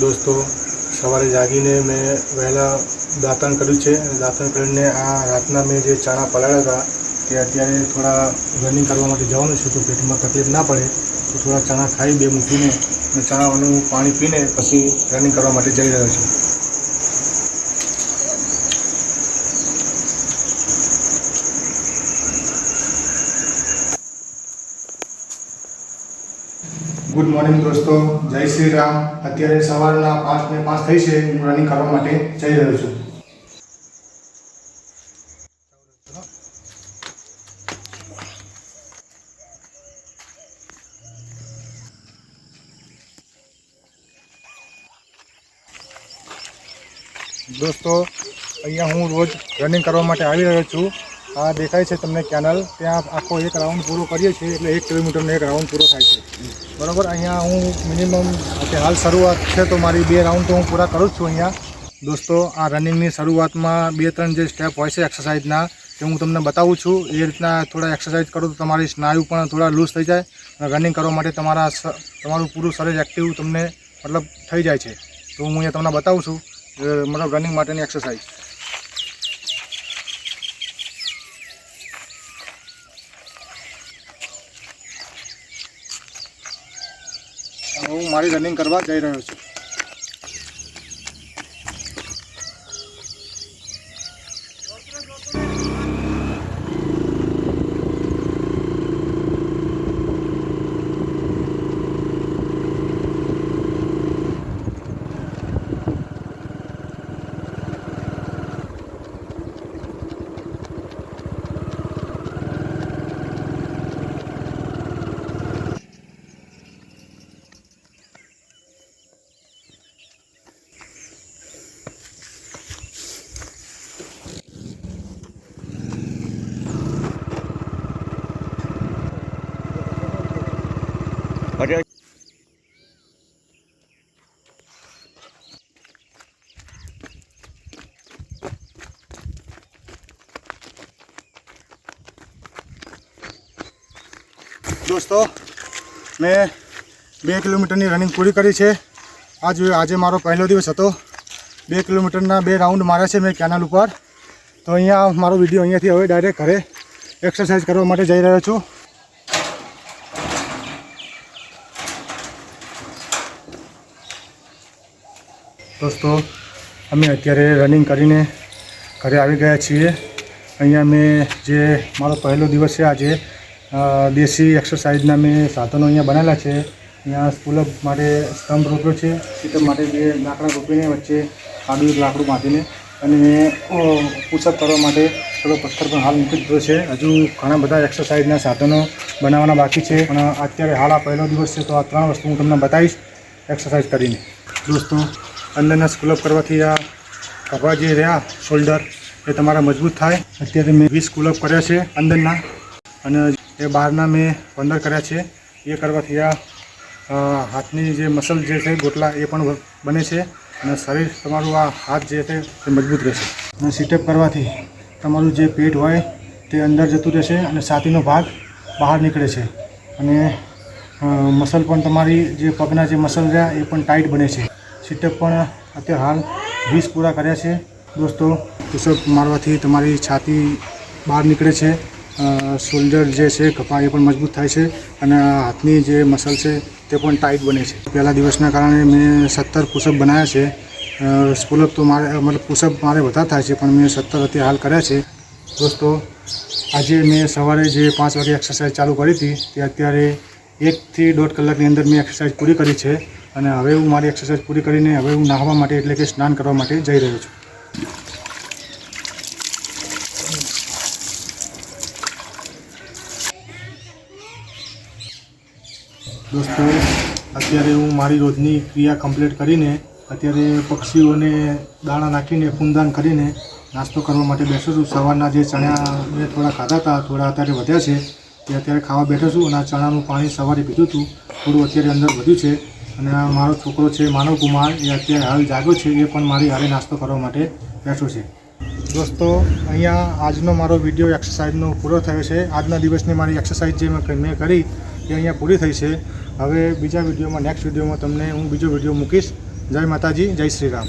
દોસ્તો, સવારે જાગીને મેં વહેલા દાંતણ કર્યું છે દાંતણ કરીને આ રાતના મેં જે ચણા પલાળ્યા હતા, તે અત્યારે થોડા રનિંગ કરવા માટે જવાનું છે, તો પેટમાં તકલીફ ના પડે, તો થોડા ચણા ખાઈ બે મૂકીને અને ચણાનું પાણી પીને પછી રનિંગ કરવા માટે જઈ રહ્યો છું. ગુડ મોર્નિંગ દોસ્તો. જય શ્રી રામ. અત્યારે સવારના પાંચ ને પાંચ થઈ છે. હું રનિંગ કરવા માટે જઈ રહ્યો છું. દોસ્તો, અહીંયા હું રોજ રનિંગ કરવા માટે આવી રહ્યો છું. આ દેખાય છે તમને કેનલ ત્યાં આખો એક રાઉન્ડ પૂરો કરીએ છીએ એટલે એક કિલોમીટરનો એક રાઉન્ડ પૂરો થાય છે. બરાબર, અહીંયા હું મિનિમમ હાલ શરૂઆત છે તો મારી બે રાઉન્ડ તો હું પૂરા કરું જ છું અહીંયા. દોસ્તો, આ રનિંગની શરૂઆતમાં બે ત્રણ જે સ્ટેપ હોય છે એક્સરસાઇઝના તે હું તમને બતાવું છું. એ રીતના થોડા એક્સરસાઇઝ કરો તો તમારી સ્નાયુ પણ થોડા લૂઝ થઈ જાય. અને રનિંગ કરવા માટે તમારા તમારું પૂરું શરીર એક્ટિવ તમને, મતલબ થઈ જાય છે. તો હું અહીંયા તમને બતાવું છું મતલબ રનિંગ માટેની એક્સરસાઇઝ હું મારી રનિંગ કરવા જઈ રહ્યો છું. દોસ્તો, મેં બે કિલોમીટરની રનિંગ પૂરી કરી છે. આજ આજે મારો પહેલો દિવસ હતો. બે કિલોમીટરના બે રાઉન્ડ માર્યા છે મેં કેનાલ ઉપર. તો અહીંયા મારો વીડિયો અહીંયાથી હવે ડાયરેક્ટ ઘરે એક્સરસાઇઝ કરવા માટે જઈ રહ્યો છું. દોસ્તો, અમે અત્યારે રનિંગ કરીને ઘરે આવી ગયા છીએ. અહીંયા મેં જે મારો પહેલો દિવસ છે આજે દેશી એક્સરસાઇઝના મેં સાધનો અહીંયા બનાવેલા છે. અહીંયા સ્કૂલઅપ માટે સ્તંભ રોપ્યો છે. સીટઅપ માટે બે લાકડા રોપીને વચ્ચે આડું લાકડું બાંધીને અને પુશઅપ કરવા માટે થોડો પથ્થર પણ હાલ મૂકી દીધો છે. હજુ ઘણા બધા એક્સરસાઇઝના સાધનો બનાવવાના બાકી છે. પણ અત્યારે હાલ આ પહેલો દિવસ છે, તો આ ત્રણ વસ્તુ હું તમને બતાવીશ એક્સરસાઇઝ કરીને. દોસ્તો, અંદરના સ્કૂલઅપ કરવાથી આ કપા જે રહ્યા શોલ્ડર એ તમારા મજબૂત થાય. અત્યારે મેં વીસ સ્કૂલઅપ કર્યા છે અંદરના. અને એ બહારના મેં પંદર કર્યા છે. એ કરવાથી આ હાથની જે મસલ જે છે, ગોટલા, એ પણ બને છે. અને શરીર તમારું આ હાથ જે છે તે મજબૂત રહેશે. અને સિટઅપ કરવાથી તમારું જે પેટ હોય, તે અંદર જતું રહેશે અને છાતીનો ભાગ બહાર નીકળે છે. અને મસલ પણ તમારી જે પગના જે મસલ રહ્યા એ પણ ટાઈટ બને છે. સિટઅપ પણ અત્યારે હાલ વીસ પૂરા કર્યા છે. દોસ્તો પુશઅપ મારવાથી તમારી છાતી બહાર નીકળે છે. શોલ્ડર જે છે કપા એ પણ મજબૂત થાય છે અને હાથની જે મસલ છે તે પણ ટાઈટ બને છે. પહેલા દિવસના કારણે મેં સત્તર પુશઅપ બનાવ્યા છે. પુલઅપ તો મારે, મતલબ પુશઅપ મારે વધારે થાય છે, પણ મેં સત્તર અત્યારે હાલ કર્યા છે. દોસ્તો, આજે મેં સવારે જે પાંચ વાગે એક્સરસાઇઝ ચાલુ કરી હતી, તે અત્યારે એકથી દોઢ કલાકની અંદર મેં એક્સરસાઇઝ પૂરી કરી છે અને હવે હું મારી એક્સરસાઇઝ પૂરી કરીને હવે હું નાહવા માટે એટલે કે સ્નાન કરવા માટે જઈ રહ્યો છું. દોસ્તો, અત્યારે હું મારી રોજની ક્રિયા કમ્પ્લીટ કરીને, અત્યારે પક્ષીઓને દાણા નાખીને ફૂંદાન કરીને નાસ્તો કરવા માટે બેઠો છું. સવારના જે ચણા મેં થોડા ખાધા હતા, થોડા અત્યારે વધ્યા છે, તે અત્યારે ખાવા બેઠો છું અને આ ચણાનું પાણી સવારે પીધું હતું. થોડું અત્યારે અંદર વધ્યું છે અને મારો છોકરો છે માનવ કુમાર એ અત્યારે હાલ જાગ્યો છે, એ પણ મારી હારે નાસ્તો કરવા માટે બેઠો છે. દોસ્તો, અહીંયા આજનો મારો વીડિયો એક્સરસાઇઝનો પૂરો થયો છે. આજના દિવસની મારી એક્સરસાઇઝ જે મેં કરી, એ અહીંયા પૂરી થઈ છે. હવે બીજા વિડીયોમાં નેક્સ્ટ વિડીયોમાં તમને હું બીજો વીડિયો મૂકીશ. જય માતાજી, જય શ્રી રામ.